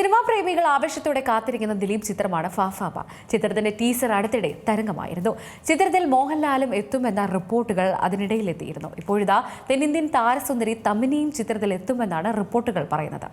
Cinema പ്രേമികൾ ആവേശത്തോടെ കാത്തിരിക്കുന്ന ദിലീപ് ചിത്രമാണ് ഫാഫാബ ചിത്രത്തിന്റെ ടീസർ അടുത്തിടെ തരംഗമായിരുന്നു. ചിത്രത്തിൽ മോഹൻലാലും എത്തുമെന്ന റിപ്പോർട്ടുകൾ അതിനിടയിലെത്തിയിരുന്നു. ഇപ്പോഴിതാ തെന്നിന്ത്യൻ താരസുന്ദരി തമ്മിനിയും ചിത്രത്തിൽ എത്തുമെന്നാണ് റിപ്പോർട്ടുകൾ പറയുന്നത്.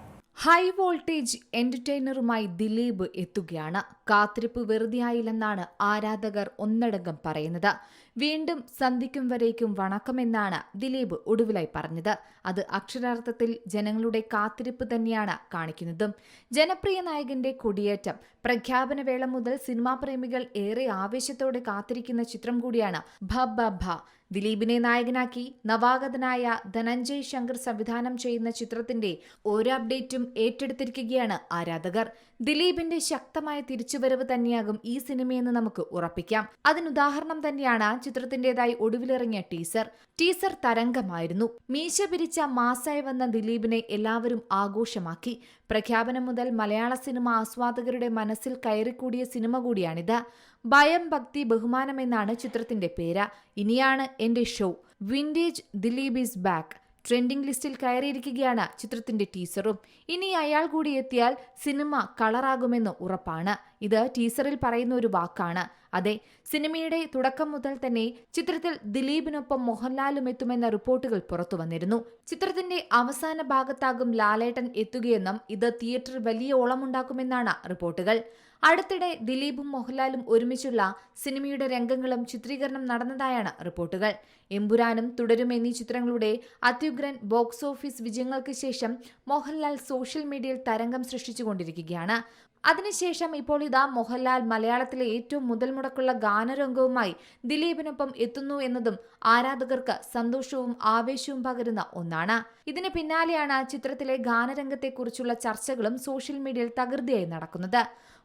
ഹൈ വോൾട്ടേജ് എന്റർടൈനറുമായി ദിലീപ് എത്തുകയാണ്. കാത്തിരിപ്പ് വെറുതെയായില്ലെന്നാണ് ആരാധകർ ഒന്നടങ്കം പറയുന്നത്. വീണ്ടും സന്ധിക്കും വരേക്കും വണക്കമെന്നാണ് ദിലീപ് ഒടുവിലായി പറഞ്ഞത്. അത് അക്ഷരാർത്ഥത്തിൽ ജനങ്ങളുടെ കാത്തിരിപ്പ് തന്നെയാണ് കാണിക്കുന്നതും. ജനപ്രിയ നായകന്റെ കൊടിയേറ്റം പ്രഖ്യാപനവേള മുതൽ സിനിമാ പ്രേമികൾ ഏറെ ആവേശത്തോടെ കാത്തിരിക്കുന്ന ചിത്രം കൂടിയാണ് ഭ ഭ ഭ. ദിലീപിനെ നായകനാക്കി നവാഗതനായ ധനഞ്ജയ് ശങ്കർ സംവിധാനം ചെയ്യുന്ന ചിത്രത്തിന്റെ ഓരോ അപ്ഡേറ്റും ഏറ്റെടുത്തിരിക്കുകയാണ് ആരാധകർ. ദിലീപിന്റെ ശക്തമായ തിരിച്ചുവരവ് തന്നെയാകും ഈ സിനിമയെന്ന് നമുക്ക് ഉറപ്പിക്കാം. അതിനുദാഹരണം തന്നെയാണ് ചിത്രത്തിന്റേതായി ഒടുവിലിറങ്ങിയ ടീസർ. ടീസർ തരംഗമായിരുന്നു. മീശ പിരിച്ച മാസായി വന്ന ദിലീപിനെ എല്ലാവരും ആഘോഷമാക്കി. പ്രഖ്യാപനം മുതൽ മലയാള സിനിമ ആസ്വാദകരുടെ മനസ്സിൽ കയറിക്കൂടിയ സിനിമ കൂടിയാണിത്. ഭയം ഭക്തി ബഹുമാനം എന്നാണ് ചിത്രത്തിന്റെ പേര്. ഇനിയാണ് എന്റെ show. Vintage Dileep is back. Trending ലിസ്റ്റിൽ കയറിയിരിക്കുകയാണ് ചിത്രത്തിന്റെ ടീസറും. ഇനി അയാൾ കൂടി എത്തിയാൽ സിനിമ കളറാകുമെന്ന് ഉറപ്പാണ്. ഇത് ടീസറിൽ പറയുന്ന ഒരു വാക്കാണ്. അതെ സിനിമയുടെ തുടക്കം മുതൽ തന്നെ ചിത്രത്തിൽ ദിലീപിനൊപ്പം മോഹൻലാലും എത്തുമെന്ന റിപ്പോർട്ടുകൾ പുറത്തു വന്നിരുന്നു. ചിത്രത്തിന്റെ അവസാന ഭാഗത്താകും ലാലേട്ടൻ എത്തുകയെന്നും ഇത് തിയേറ്ററിൽ വലിയ ഓളമുണ്ടാക്കുമെന്നാണ് റിപ്പോർട്ടുകൾ. അടുത്തിടെ ദിലീപും മോഹൻലാലും ഒരുമിച്ചുള്ള സിനിമയുടെ രംഗങ്ങളും ചിത്രീകരണം നടന്നതായാണ് റിപ്പോർട്ടുകൾ. എമ്പുരാനും തുടരും എന്നീ ചിത്രങ്ങളുടെ അത്യുഗ്രൻ ബോക്സ് ഓഫീസ് വിജയങ്ങൾക്ക് ശേഷം മോഹൻലാൽ സോഷ്യൽ മീഡിയയിൽ തരംഗം സൃഷ്ടിച്ചുകൊണ്ടിരിക്കുകയാണ്. അതിനുശേഷം ഇപ്പോൾ ഇതാ മോഹൻലാൽ മലയാളത്തിലെ ഏറ്റവും മുതൽ മുടക്കുള്ള ഗാനരംഗവുമായി ദിലീപിനൊപ്പം എത്തുന്നു എന്നതും ആരാധകർക്ക് സന്തോഷവും ആവേശവും പകരുന്ന ഒന്നാണ്. ഇതിന് പിന്നാലെയാണ് ചിത്രത്തിലെ ഗാനരംഗത്തെക്കുറിച്ചുള്ള ചർച്ചകളും സോഷ്യൽ മീഡിയയിൽ തകൃതിയായി നടക്കുന്നത്.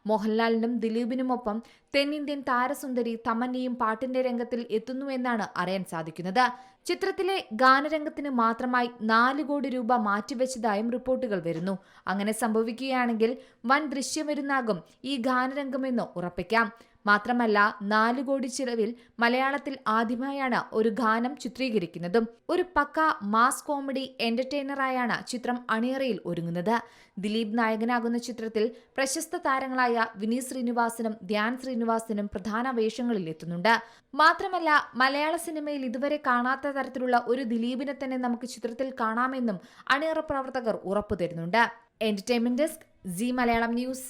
മോഹൻലാലിനും ദിലീപിനുമൊപ്പം തെന്നിന്ത്യൻ താരസുന്ദരി തമന്നയും പാട്ടിന്റെ രംഗത്തിൽ എത്തുന്നു എന്നാണ് അറിയാൻ സാധിക്കുന്നത്. ചിത്രത്തിലെ ഗാനരംഗത്തിന് മാത്രമായി നാല് കോടി രൂപ മാറ്റിവെച്ചതായും റിപ്പോർട്ടുകൾ വരുന്നു. അങ്ങനെ സംഭവിക്കുകയാണെങ്കിൽ വൻ ദൃശ്യമരുന്നാകും ഈ ഗാനരംഗമെന്ന് ഉറപ്പിക്കാം. മാത്രമല്ല നാല് കോടി ചിലവിൽ മലയാളത്തിൽ ആദ്യമായാണ് ഒരു ഗാനം ചിത്രീകരിക്കുന്നതും ഒരു പക്ക മാസ് കോമഡി എന്റർടൈനറായാണ് ചിത്രം അണിയറയിൽ ഒരുങ്ങുന്നത്. ദിലീപ് നായകനാകുന്ന ചിത്രത്തിൽ പ്രശസ്ത താരങ്ങളായ വിനീത് ശ്രീനിവാസനും ധ്യാൻ ശ്രീനിവാസനും പ്രധാന വേഷങ്ങളിൽ എത്തുന്നുണ്ട്. മാത്രമല്ല മലയാള സിനിമയിൽ ഇതുവരെ കാണാത്ത തരത്തിലുള്ള ഒരു ദിലീപിനെ തന്നെ നമുക്ക് ചിത്രത്തിൽ കാണാമെന്നും അണിയറ പ്രവർത്തകർ ഉറപ്പു തരുന്നുണ്ട് entertainment desk Zee Malayalam news